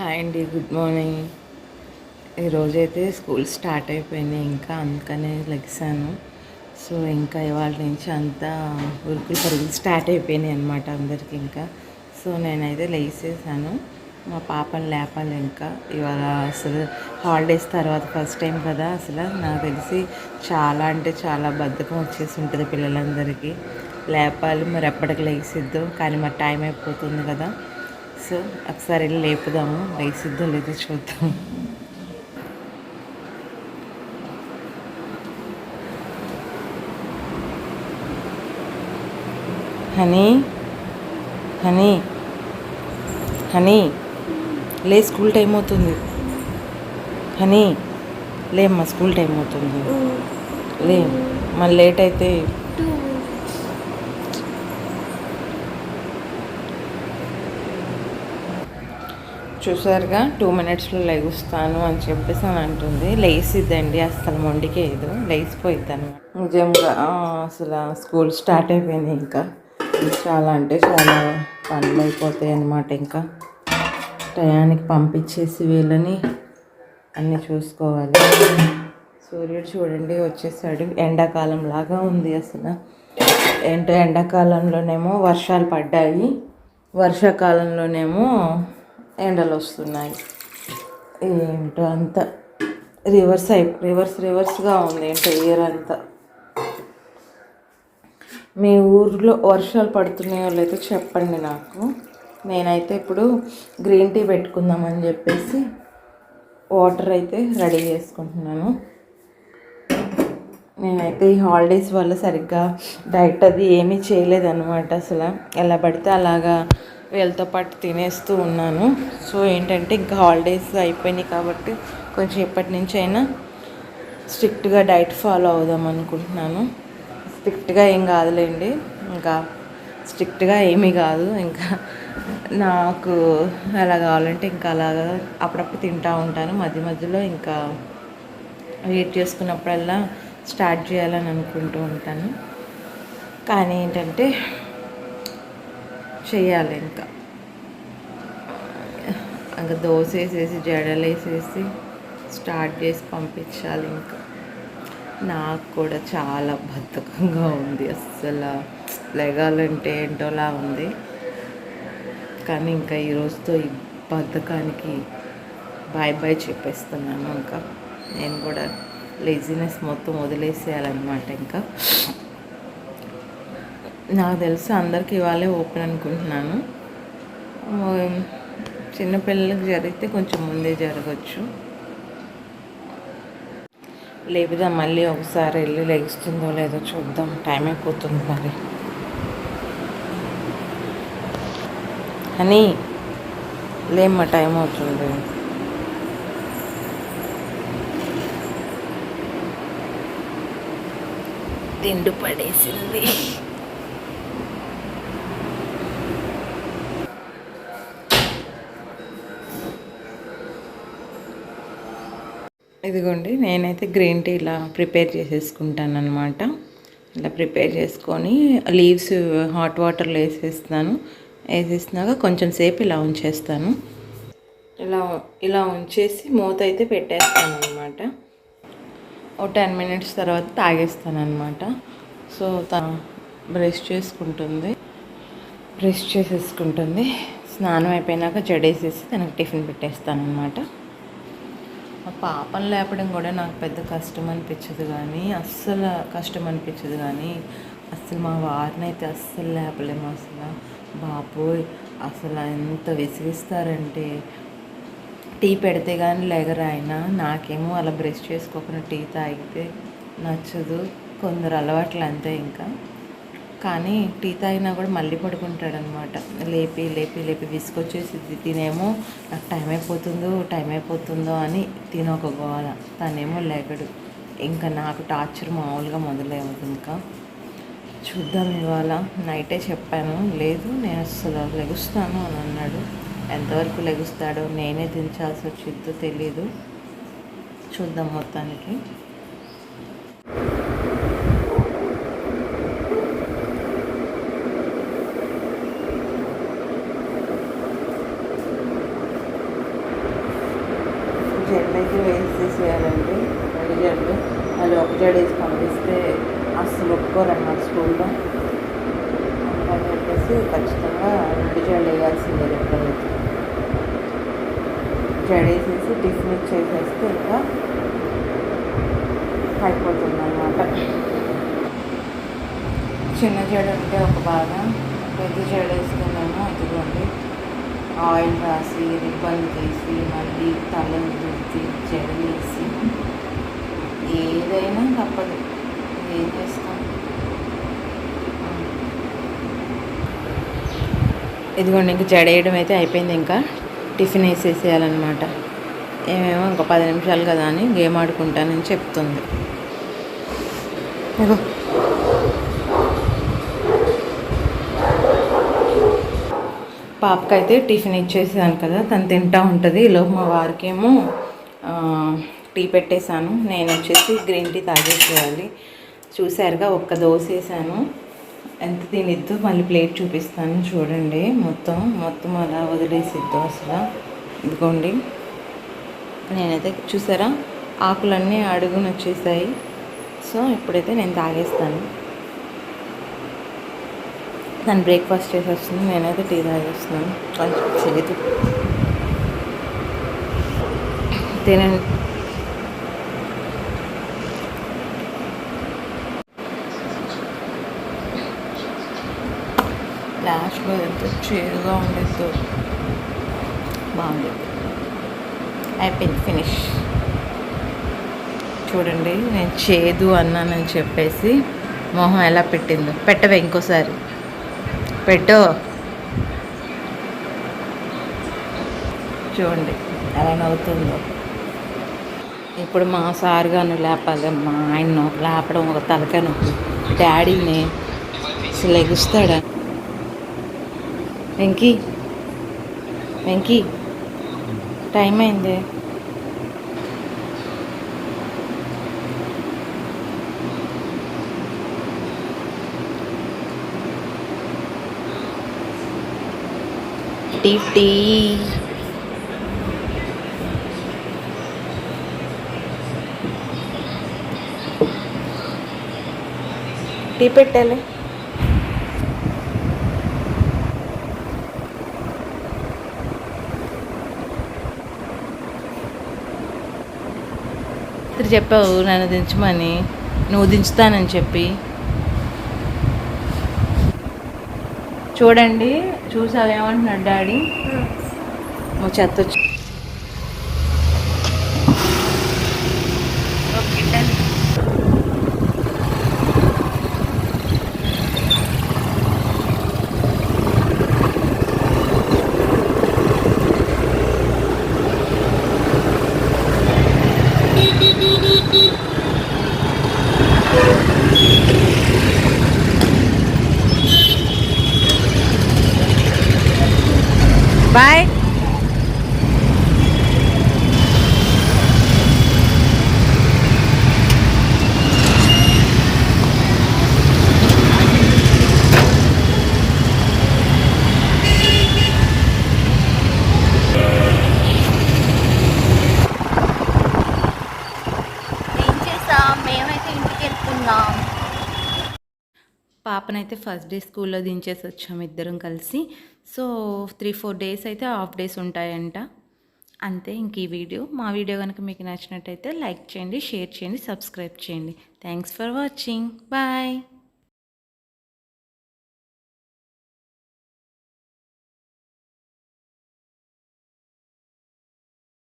Hi అండి good morning. ఈరోజైతే school start అయిపోయినాయి ఇంకా అందుకనే లెగ్సాను. సో ఇంకా ఇవాళ నుంచి అంతా ఉరుకులు పరుగులు స్టార్ట్ అయిపోయినాయి అనమాట అందరికి ఇంకా. సో నేనైతే లేచేసాను మా పాపని లేపాలి ఇంకా. ఇవాళ అసలు హాలిడేస్ తర్వాత ఫస్ట్ టైం కదా అసలు. నాకు తెలిసి చాలా అంటే చాలా బద్ధకం వచ్చేసి ఉంటుంది పిల్లలందరికీ. లేపాలి మరి ఎప్పటికి లేచిద్దో కానీ మరి టైం అయిపోతుంది కదా. సో ఒకసారి వెళ్ళి లేపుదాము. లేచిద్దో లేదో చూద్దాం. హనీ హనీ హనీ లే స్కూల్ టైం అవుతుంది. హనీ లేమ్మా స్కూల్ టైం అవుతుంది. లే మళ్ళీ లేట్ అయితే చూసారుగా టూ మినిట్స్లో లెగుస్తాను అని చెప్పేసి అని అంటుంది. లేసిద్దండి అసలు మొండికేయదు లేచిపోయిద్ది అనమాట నిజంగా అసలు స్కూల్ స్టార్ట్ అయిపోయింది ఇంకా. చాలా అంటే చాలా పనులు అయిపోతాయి అన్నమాట ఇంకా. టయానికి పంపించేసి వీళ్ళని అన్నీ చూసుకోవాలి. సూర్యుడు చూడండి వచ్చేసాడు. ఎండాకాలం లాగా ఉంది అసలు. ఏంటో ఎండాకాలంలోనేమో వర్షాలు పడ్డాయి. వర్షాకాలంలోనేమో ఎండలు వస్తున్నాయి. ఏంటో అంత. రివర్స్ అయి రివర్స్ రివర్స్గా ఉంది ఏంటో ఇయర్ అంతా. మీ ఊర్లో వర్షాలు పడుతున్నాయో లేదో చెప్పండి నాకు. నేనైతే ఇప్పుడు గ్రీన్ టీ పెట్టుకుందామని చెప్పేసి వాటర్ అయితే రెడీ చేసుకుంటున్నాను. నేనైతే ఈ హాలిడేస్ వల్ల సరిగ్గా డైట్ అది ఏమీ చేయలేదన్నమాట అసలు. ఎలా పడితే అలాగా వీళ్ళతో పాటు తినేస్తూ ఉన్నాను. సో ఏంటంటే ఇంకా హాలిడేస్ అయిపోయినాయి కాబట్టి కొంచెం ఇప్పటి నుంచి అయినా స్ట్రిక్ట్గా డైట్ ఫాలో అవుదాం అనుకుంటున్నాను. స్ట్రిక్ట్గా ఏం కాదులేండి. ఇంకా స్ట్రిక్ట్గా ఏమీ కాదు. ఇంకా నాకు ఎలా కావాలంటే ఇంకా అలాగా అప్పుడప్పుడు తింటూ ఉంటాను. మధ్య మధ్యలో ఇంకా వెయిట్ చేసుకున్నప్పుడల్లా స్టార్ట్ చేయాలని అనుకుంటూ ఉంటాను. కానీ ఏంటంటే చేయాలి ఇంకా. ఇంకా దోశ వేసేసి జడలు వేసేసి స్టార్ట్ చేసి పంపించాలి ఇంకా. నాకు కూడా చాలా బద్ధకంగా ఉంది అస్సలు. లెగాలంటే ఏంటోలా ఉంది. కానీ ఇంకా ఈరోజుతో ఈ బద్ధకానికి బాయ్ బాయ్ చెప్పేస్తున్నాను ఇంకా. నేను కూడా లేజినెస్ మొత్తం వదిలేసేయాలన్నమాట ఇంకా. నాకు తెలిసి అందరికి ఇవాళే ఓపెన్ అనుకుంటున్నాను. చిన్నపిల్లలకి జరిగితే కొంచెం ముందే జరగచ్చు. లేపుదా మళ్ళీ ఒకసారి వెళ్ళి లెగిస్తుందో లేదో చూద్దాం. టైం అయిపోతుంది మరి. అని లేమ్మా టైం అవుతుంది తిండి పడేసింది. ఇదిగోండి నేనైతే గ్రీన్ టీ ఇలా ప్రిపేర్ చేసేసుకుంటాను అనమాట ఇలా ప్రిపేర్ చేసుకొని లీవ్స్ హాట్ వాటర్లో వేసేస్తాను వేసేసినాక కొంచెం సేపు ఇలా ఉంచేస్తాను. ఇలా ఇలా ఉంచేసి మూత అయితే పెట్టేస్తాను అనమాట ఓ టెన్ మినిట్స్ తర్వాత తాగేస్తాను అనమాట సో తను బ్రష్ చేసుకుంటుంది. బ్రష్ చేసేసుకుంటుంది. స్నానం అయిపోయినాక జడేసేసి తనకు టిఫిన్ పెట్టేస్తాను అనమాట ఆ పాపను లేపడం కూడా నాకు పెద్ద కష్టం అనిపించదు కానీ అస్సలు కష్టం అనిపించదు కానీ అస్సలు మా వారిని అయితే అస్సలు లేపలేము అసలు. బాబోయ్ అసలు ఎంత విసిగిస్తారంటే. టీ పెడితే కానీ లేగరా ఆయన నాకేమో అలా బ్రష్ చేసుకోకుండా టీ తాగితే నచ్చదు. కొందరు అలవాట్లు అంతే ఇంకా. కానీ టీ తాగినా కూడా మళ్ళీ పడుకుంటాడనమాట. లేపి లేపి లేపి విసుకొచ్చేసి తినేమో నాకు టైం అయిపోతుందో టైం అయిపోతుందో అని తిని ఒక గోల. తనేమో లేగడు ఇంకా నాకు టార్చర్ మామూలుగా మొదలవుతుంది ఇంకా చూద్దాం ఇవాళ. నైటే చెప్పాను. లేదు నేను అసలు లెగుస్తాను అని అన్నాడు. ఎంతవరకు లెగుస్తాడో నేనే దించాల్సి వచ్చిద్దో తెలీదు. చూద్దాం మొత్తానికి. జడైతే రెడీ రెండు జడలు వాళ్ళు ఒక జడ వేసి పంపిస్తే అస్సలు ఒప్పుకోరన్నమాట స్కూల్లో. అందుకని చెప్పేసి ఖచ్చితంగా రెండు జడలు వేయాల్సిందే ఎప్పుడైతే జడేసేసి టిఫిన్ ఇచ్చేసేస్తే ఇంకా అయిపోతుంది అనమాట చిన్న జడ ఉంటే ఒక బాధ పెద్ద జడ ఆయిల్ రాసి రిబ్బన్ తీసి మళ్ళీ తలని దుద్ది జడలేసి ఏదైనా తప్పదు. ఏం చేస్తాం? ఇదిగోండి ఇంకా జడేయడం అయితే అయిపోయింది ఇంకా. టిఫిన్ వేసేసేయాలన్నమాట. ఏమేమో ఇంకా పది నిమిషాలు కదా అని గేమ్ ఆడుకుంటానని చెప్తుంది. పాపకైతే టిఫిన్ ఇచ్చేసాను కదా తను తింటా ఉంటుంది. ఈలో మా వారికేమో టీ పెట్టేశాను. నేను వచ్చేసి గ్రీన్ టీ తాగేసేయాలి. చూసారుగా ఒక్క దోశ వేసాను ఎంత తినిద్దు మళ్ళీ ప్లేట్ చూపిస్తాను. చూడండి మొత్తం మొత్తం అలా వదిలేసిద్దు అసలు. ఇదిగోండి. నేనైతే చూసారా ఆకులన్నీ అడుగునొచ్చేసాయి. సో ఇప్పుడైతే నేను తాగేస్తాను. తను బ్రేక్ఫాస్ట్ చేసి వస్తుంది నేనైతే టీ తాగేస్తున్నాను. కొంచెం చేదు. తినండి. లాస్ట్లో ఎంత చేదుగా ఉండేదో. బాగుంది. అయిపోయింది. ఫినిష్. చూడండి నేను చేదు అన్నానని చెప్పేసి మొహం ఎలా పెట్టిందో. పెట్టవే ఇంకోసారి. పెట్టు. చూడండి ఎలా నవ్వుతుందో. ఇప్పుడు మా సార్ గాను లేపాలి మా ఆయన లేపడం ఒక తలకాయ నొప్పి. డాడీని లెగుస్తాడా వెంకీ వెంకీ టైం అయింది. Tea tea. టీ పెట్టాలి. చెప్పావు నన్ను దించమని. నువ్వు దించుతానని చెప్పి. చూడండి చూసావు ఏమంటున్నాడు డాడీ? మా చెత్త 来 పాపనైతే ఫస్ట్ డే స్కూల్లో దించేసి వచ్చాము ఇద్దరం కలిసి. సో త్రీ ఫోర్ డేస్ అయితే హాఫ్ డేస్ ఉంటాయంట. అంతే ఇంక ఈ వీడియో. మా వీడియో కనుక మీకు నచ్చినట్టయితే లైక్ చేయండి షేర్ చేయండి సబ్స్క్రైబ్ చేయండి. Thanks for watching bye